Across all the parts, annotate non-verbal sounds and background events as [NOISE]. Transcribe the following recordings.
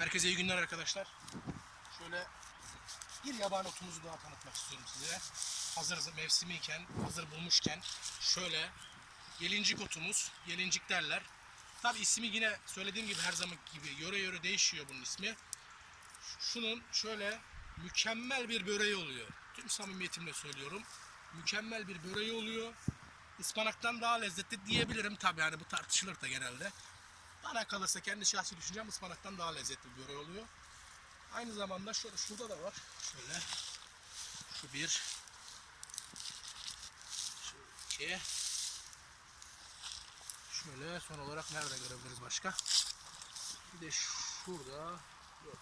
Herkese iyi günler arkadaşlar. Şöyle bir yabani otumuzu daha tanıtmak istiyorum size. Hazır mevsimiyken, hazır bulmuşken şöyle gelincik otumuz, gelincik derler. Tabi ismi yine söylediğim gibi her zaman gibi yöre yöre değişiyor bunun ismi. Şunun şöyle mükemmel bir böreği oluyor. Tüm samimiyetimle söylüyorum. Mükemmel bir böreği oluyor. Ispanaktan daha lezzetli diyebilirim tabi yani bu tartışılır da genelde. Bana kalırsa kendi şahsi düşüncem ıspanaktan daha lezzetli bir oluyor. Aynı zamanda şöyle şurada da var. Şöyle. Şu bir. Şu iki. Şöyle son olarak nerede görebiliriz başka? Bir de şurada. Yok.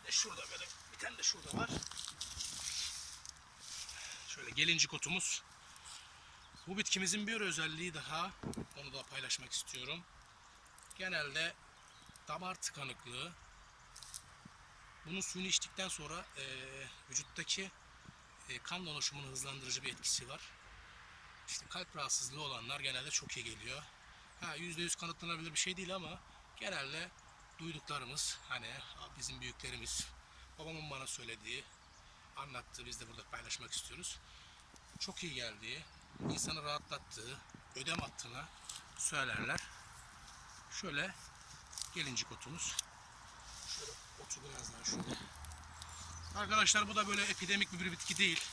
Bir de şurada böyle. Bir tane de şurada var. Şöyle gelincik otumuz. Bu bitkimizin bir özelliği daha. Onu da paylaşmak istiyorum genelde damar tıkanıklığı bunun suyunu içtikten sonra e, vücuttaki e, kan dolaşımını hızlandırıcı bir etkisi var. İşte kalp rahatsızlığı olanlar genelde çok iyi geliyor. Ha %100 kanıtlanabilir bir şey değil ama genelde duyduklarımız hani bizim büyüklerimiz babamın bana söylediği anlattığı biz de burada paylaşmak istiyoruz. Çok iyi geldiği, insanı rahatlattığı, ödem attığına söylerler. Şöyle gelincik otumuz. Şöyle otu biraz daha şöyle. Arkadaşlar bu da böyle epidemik bir bitki değil.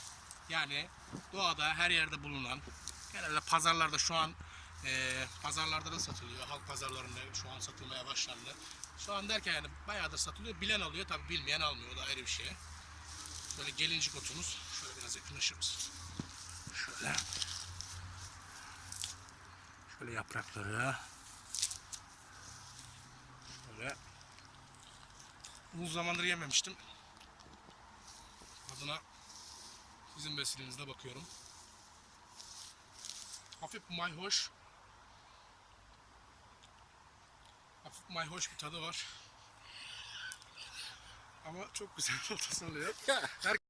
Yani doğada her yerde bulunan genelde pazarlarda şu an e, pazarlarda da satılıyor. Halk pazarlarında şu an satılmaya başlandı. Şu an derken yani bayağıdır satılıyor. Bilen alıyor tabi bilmeyen almıyor. O da ayrı bir şey. Şöyle gelincik otumuz. Şöyle biraz yakınlaşır mısın? Şöyle. Şöyle yaprakları. Böyle. Uzun zamandır yememiştim. Adına sizin vesilenizle bakıyorum. Hafif mayhoş. Hafif mayhoş bir tadı var. Ama çok güzel [LAUGHS] oluyor. Her [LAUGHS]